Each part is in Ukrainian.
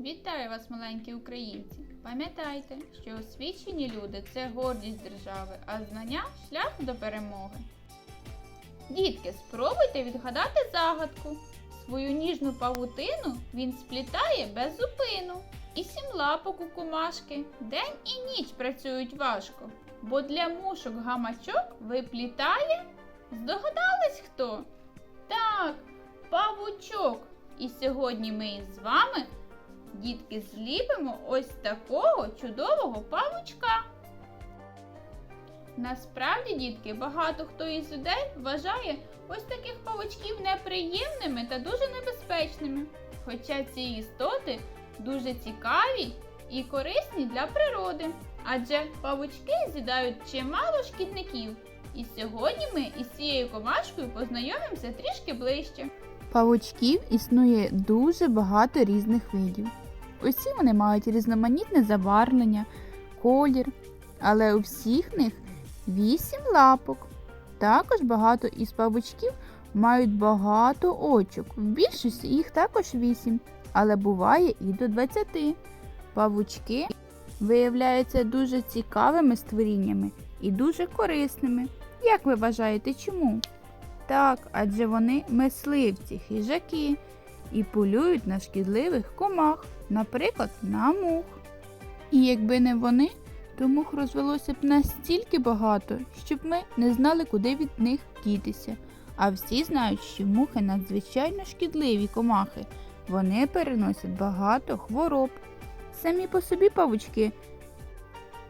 Вітаю вас, маленькі українці! Пам'ятайте, що освічені люди це гордість держави, а знання шлях до перемоги. Дітки, спробуйте відгадати загадку. Свою ніжну павутину він сплітає без зупину. І сім лапок у кумашки день і ніч працюють важко, бо для мушок гамачок виплітає. Здогадались хто? Так, павучок. І сьогодні ми із вами Дітки, зліпимо ось такого чудового павучка. Насправді, дітки, багато хто із людей вважає ось таких павучків неприємними та дуже небезпечними. Хоча ці істоти дуже цікаві і корисні для природи, адже павучки з'їдають чимало шкідників. І сьогодні ми із цією комашкою познайомимося трішки ближче. Павучків існує дуже багато різних видів. Усі вони мають різноманітне забарвлення, колір, але у всіх них вісім лапок. Також багато із павучків мають багато очок. В більшості їх також вісім, але буває і до 20. Павучки виявляються дуже цікавими створіннями і дуже корисними. Як ви вважаєте, чому? Так, адже вони мисливці, хижаки і полюють на шкідливих комах, наприклад, на мух. І якби не вони, то мух розвелося б настільки багато, щоб ми не знали, куди від них дітися. А всі знають, що мухи надзвичайно шкідливі комахи. Вони переносять багато хвороб. Самі по собі павучки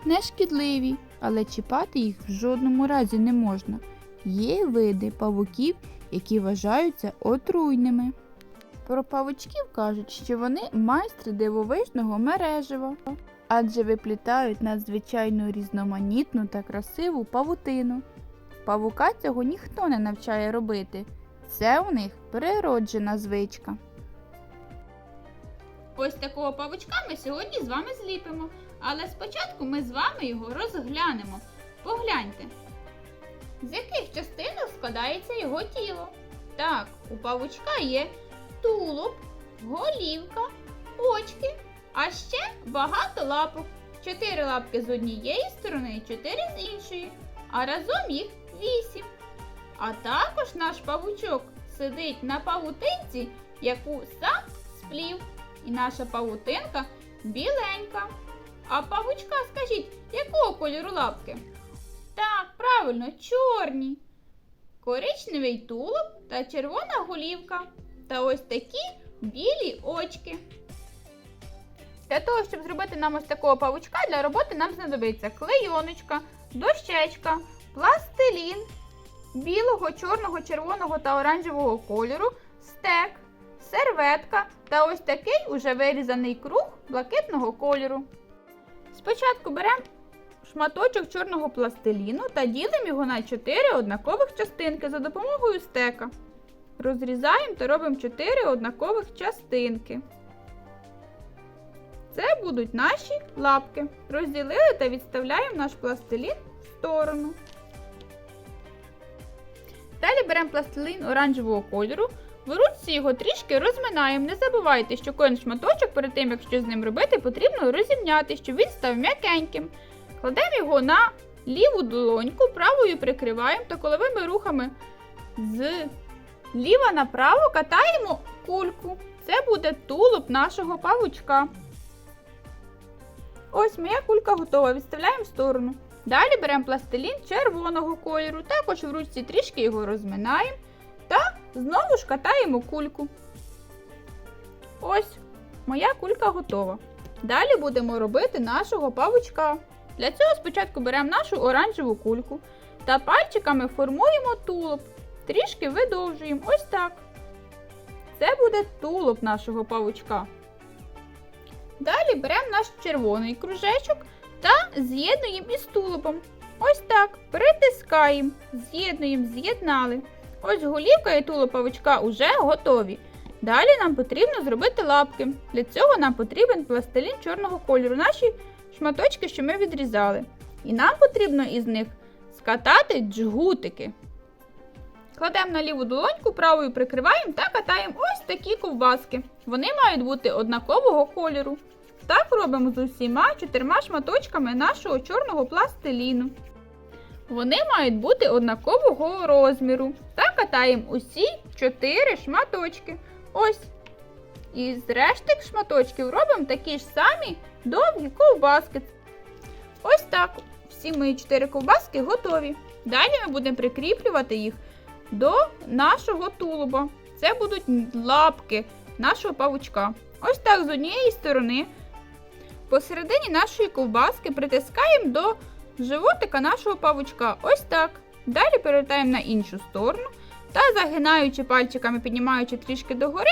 не шкідливі, але чіпати їх в жодному разі не можна. Є види павуків, які вважаються отруйними. Про павучків кажуть, що вони майстри дивовижного мережева, адже виплітають надзвичайно різноманітну та красиву павутину. Павука цього ніхто не навчає робити. Це у них природжена звичка. Ось такого павучка ми сьогодні з вами зліпимо. Але спочатку ми з вами його розглянемо. Погляньте, з яких частинок складається його тіло. Так, у павучка є тулуб, голівка, очки, а ще багато лапок. Чотири лапки з однієї сторони, і чотири з іншої, а разом їх вісім. А також наш павучок сидить на павутинці, яку сам сплів. І наша павутинка біленька. А павучка, скажіть, якого кольору лапки? Так, правильно, чорні. Коричневий тулуб та червона голівка. Та ось такі білі очки. Для того, щоб зробити нам ось такого павучка, для роботи нам знадобиться клейоночка, дощечка, пластилін білого, чорного, червоного та оранжевого кольору, стек, серветка та ось такий уже вирізаний круг блакитного кольору. Спочатку беремо шматочок чорного пластиліну та ділимо його на 4 однакових частинки за допомогою стека. Розрізаємо та робимо 4 однакових частинки. Це будуть наші лапки. Розділили та відставляємо наш пластилін в сторону. Далі беремо пластилін оранжевого кольору. В ручці його трішки розминаємо. Не забувайте, що кожен шматочок перед тим, як щось з ним робити, потрібно розімняти, щоб він став м'якеньким. Кладемо його на ліву долоньку, правою прикриваємо та коловими рухами з ліва направо катаємо кульку. Це буде тулуб нашого павучка. Ось моя кулька готова. Відставляємо в сторону. Далі беремо пластилін червоного кольору, також в ручці трішки його розминаємо та знову ж катаємо кульку. Ось моя кулька готова. Далі будемо робити нашого павучка. Для цього спочатку беремо нашу оранжеву кульку та пальчиками формуємо тулуб. Трішки видовжуємо ось так. Це буде тулуб нашого павучка. Далі беремо наш червоний кружечок та з'єднуємо із тулубом. Ось так. Притискаємо, з'єднуємо, з'єднали. Ось голівка і тулуб павучка вже готові. Далі нам потрібно зробити лапки. Для цього нам потрібен пластилін чорного кольору, наші шматочки, що ми відрізали. І нам потрібно із них скатати джгутики. Кладемо на ліву долоньку, правою прикриваємо та катаємо ось такі ковбаски. Вони мають бути однакового кольору. Так робимо з усіма чотирма шматочками нашого чорного пластиліну. Вони мають бути однакового розміру. Та катаємо усі чотири шматочки. Ось. І з рештик шматочків робимо такі ж самі довгі ковбаски. Ось так. Всі мої чотири ковбаски готові. Далі ми будемо прикріплювати їх до нашого тулуба. Це будуть лапки нашого павучка. Ось так з однієї сторони. Посередині нашої ковбаски притискаємо до животика нашого павучка. Ось так. Далі перевертаємо на іншу сторону та загинаючи пальчиками, піднімаючи трішки догори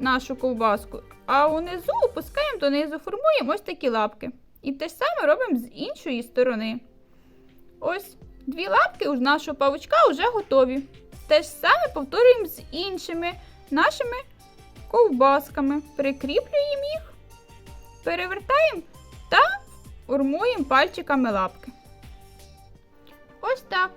нашу ковбаску, а унизу опускаємо донизу, формуємо ось такі лапки. І те ж саме робимо з іншої сторони. Ось дві лапки у нашого павучка вже готові. Те ж саме повторюємо з іншими нашими ковбасками. Прикріплюємо їх, перевертаємо та формуємо пальчиками лапки. Ось так.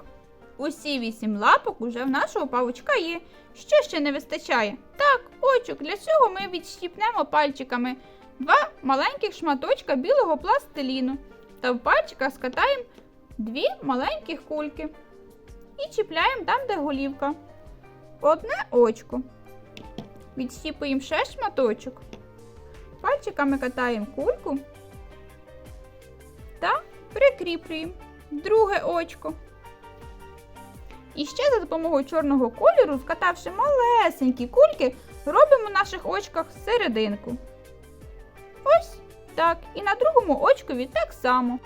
Усі вісім лапок уже в нашого павучка є. Що ще не вистачає? Так, очок. Для цього ми відщіпнемо пальчиками два маленьких шматочка білого пластиліну та в пальчиках скатаємо дві маленьких кульки і чіпляємо там, де голівка. Одне очко. Відщіпуємо ще шматочок. Пальчиками катаємо кульку та прикріплюємо друге очко. І ще за допомогою чорного кольору, скатавши малесенькі кульки, робимо в наших очках серединку. Ось так. І на другому очкові так само.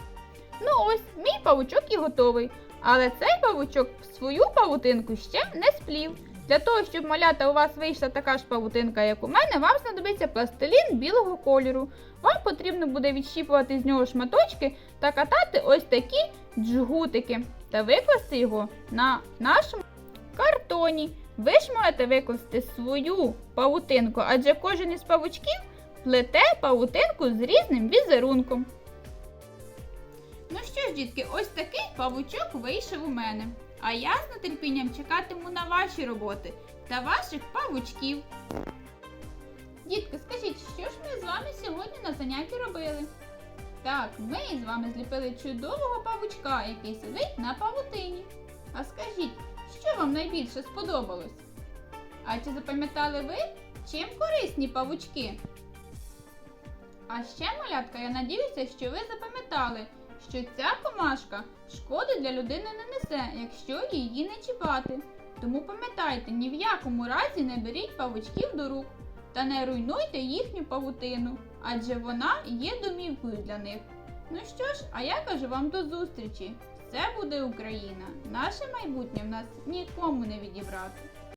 Ну ось, мій павучок і готовий. Але цей павучок свою павутинку ще не сплів. Для того, щоб малята у вас вийшла така ж павутинка, як у мене, вам знадобиться пластилін білого кольору. Вам потрібно буде відщіпувати з нього шматочки та катати ось такі джгутики та викласти його на нашому картоні. Ви ж можете викласти свою павутинку, адже кожен із павучків плете павутинку з різним візерунком. Ну що ж, дітки, ось такий павучок вийшов у мене. А я з нетерпінням чекатиму на ваші роботи та ваших павучків. Дітки, скажіть, що ж ми з вами сьогодні на занятті робили? Так, ми з вами зліпили чудового павучка, який сидить на павутині. А скажіть, що вам найбільше сподобалось? А чи запам'ятали ви, чим корисні павучки? А ще, малятка, я надіюся, що ви запам'ятали, що ця комашка шкоди для людини не несе, якщо її не чіпати. Тому пам'ятайте, ні в якому разі не беріть павучків до рук та не руйнуйте їхню павутину, адже вона є домівкою для них. Ну що ж, а я кажу вам до зустрічі. Це буде Україна. Наше майбутнє в нас нікому не відібрати.